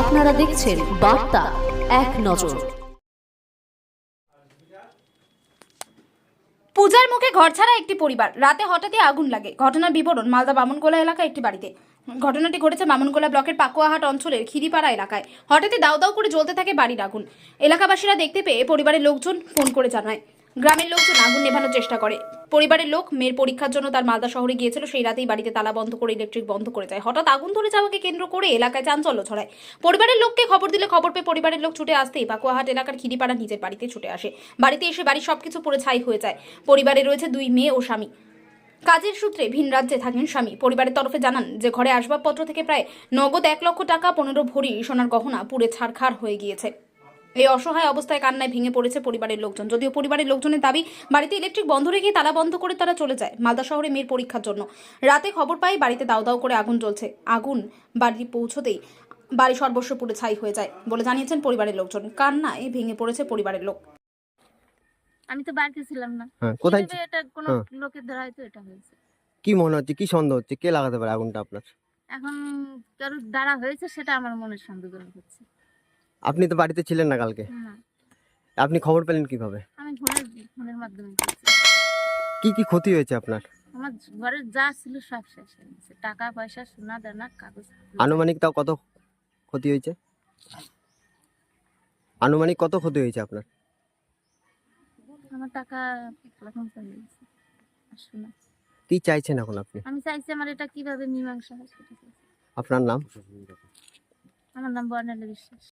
আপনারা দেখছেন বার্তা এক নজর। পূজার মুখে ঘর ছাড়া একটি পরিবার। রাতে হঠাৎই আগুন লাগে। ঘটনার বিবরণ মালদা বামনগোলা এলাকায় একটি বাড়িতে। ঘটনাটি ঘটেছে বামনগোলা ব্লকের পাকুয়াহাট অঞ্চলের খিরিপাড়া এলাকায়। হঠাৎই দাউ দাউ করে জ্বলতে থাকে বাড়ির আগুন। এলাকাবাসীরা দেখতে পেয়ে পরিবারের লোকজন ফোন করে জানায়। গ্রামের লোকজন আগুন নেভানোর চেষ্টা করে। পরিবারের লোক মেয়ের পরীক্ষার জন্য তার মালদা শহরে গিয়েছিল, সেই রাতেই বাড়িতে তালা বন্ধ করে ইলেকট্রিক বন্ধ করে যায়। হঠাৎ আগুন ধরে যাওয়াকে কেন্দ্র করে এলাকায় চাঞ্চল্য ছড়ায়। পরিবারের লোককে খবর দিলে খবর পেয়ে পরিবারের লোক ছুটে আসতেই পাকুয়াহাট এলাকার খিরিপাড়া নিজের বাড়িতে ছুটে আসে। বাড়িতে এসে বাড়ির সবকিছু পুরো ছাই হয়ে যায়। পরিবারে রয়েছে দুই মেয়ে ও স্বামী। কাজের সূত্রে ভিন রাজ্যে থাকেন স্বামী। পরিবারের তরফে জানান যে, ঘরে আসবাবপত্র থেকে প্রায় নগদ এক লক্ষ টাকা, পনেরো ভরি সোনার গহনা পুড়ে ছাড়খাড় হয়ে গিয়েছে। এই অসহায় অবস্থায় কান্নায় ভেঙে পড়েছে পরিবারের লোকজন। যদিও পরিবারের লোকজনের দাবি বাড়িতে ইলেকট্রিক বন্ধ রেখে তালা বন্ধ করে তারা চলে যায় মালদা শহরে মেয়ের পরীক্ষার জন্য। রাতে খবর পাই বাড়িতে দাউ দাউ করে আগুন জ্বলছে। আগুন বাড়ি পৌঁছতেই বাড়ি সর্বস্ব পুড়ে ছাই হয়ে যায় বলে জানিয়েছেন পরিবারের লোকজন। কান্নায় ভেঙে পড়েছে পরিবারের লোক। আমি তো বাড়িতে ছিলাম না। হ্যাঁ কোথায় এটা কোনো হ্যাঁ। লোকের দ্বারা হয়তো এটা হয়েছে। কি মনে হচ্ছে কি সন্দেহ হচ্ছে? কে লাগাতে পারে আগুনটা আপনার? এখন কারোর দ্বারা হয়েছে সেটা আমার মনের সন্দেহ হচ্ছে। আপনি তো বাড়িতে ছিলেন না কালকে। আপনি খবর পেলেন কীভাবে? আমি ফোনের ফোনের মাধ্যমে পেয়েছি। কি কি ক্ষতি হয়েছে আপনার? আমার ঘরের যা ছিল সব শেষ হয়ে গেছে। টাকা পয়সা সোনা দানা কাগজ। আনুমানিক তাও কত ক্ষতি হয়েছে? আনুমানিক কত ক্ষতি হয়েছে আপনার? আমার টাকা এক লাখ মতো হয়ে গেছে। আর সোনা। কি চাইছেন এখন আপনি? আমি চাইছি আমার এটা কীভাবে মীমাংসা হয় সেটা। চাইছি। আপনার নাম? আমার নাম বর্ণালী বিশ্বাস।